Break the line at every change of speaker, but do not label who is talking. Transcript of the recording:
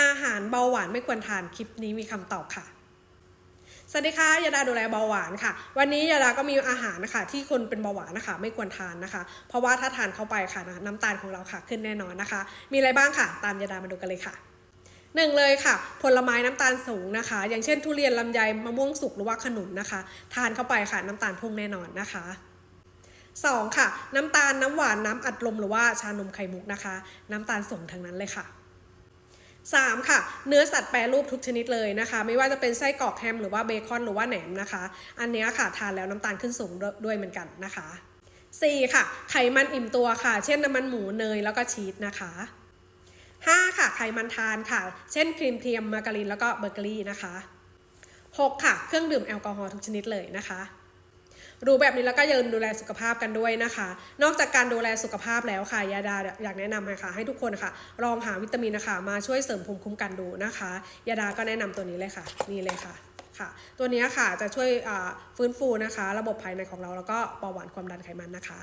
อาหารเบาหวานไม่ควรทานคลิปนี้มีคำตอบค่ะสวัสดีค่ะยาดาดูแลเบาหวานค่ะ วันนี้ยาดาก็มีอาหารนะคะ ที่คนเป็นเบาหวานนะคะ ไม่ควรทานนะคะ เพราะว่าถ้าทานเข้าไปค่ะนะน้ำตาลของเราค่ะ ขึ้นแน่นอนนะคะ มีอะไรบ้างค่ะ ตามยาดามาดูกันเลยค่ะหนึ่งเลยค่ะ ผลไม้น้ำตาลสูงนะคะ อย่างเช่นทุเรียนลำไยมะม่วงสุกหรือว่าขนุนนะคะ ทานเข้าไปค่ะน้ำตาลพุ่งแน่นอนนะคะ 2. ค่ะ น้ำตาลน้ำหวานน้ำอัดลมหรือว่าชานมไข่มุกนะคะ น้ำตาลส่งทั้งนั้นเลยค่ะ 3. ค่ะ เนื้อสัตว์แปรรูปทุกชนิดเลยนะคะ ไม่ว่าจะเป็นไส้กรอกแฮมหรือว่าเบคอนหรือว่าแหนมนะคะ อันนี้ค่ะทานแล้วน้ำตาลขึ้นสูงด้วยเหมือนกันนะคะ 4. ค่ะไขมันอิ่มตัวค่ะ เช่นน้ำมันหมูเนยแล้วก็ชีสนะคะ 5. ค่ะไขมันทานค่ะ เช่นครีมเทียมมาการีนแล้วก็เบเกอรี่นะคะ 6. ค่ะเครื่องดื่มแอลกอฮอล์ทุกชนิดเลยนะคะ รู้แบบนี้แล้วก็อย่าลืมดูแลสุขภาพกันด้วยนะคะ นอกจากการดูแลสุขภาพแล้วค่ะยาดาอยากแนะนำนะคะให้ทุกคนค่ะ ลองหาวิตามินนะคะมาช่วยเสริมภูมิคุ้มกันดูนะคะยาดาก็แนะนำตัวนี้เลยค่ะ นี่เลยค่ะค่ะ ตัวนี้ค่ะจะช่วยฟื้นฟูนะคะ ระบบภายในของเราแล้วก็เบาหวานความดันไขมันนะคะ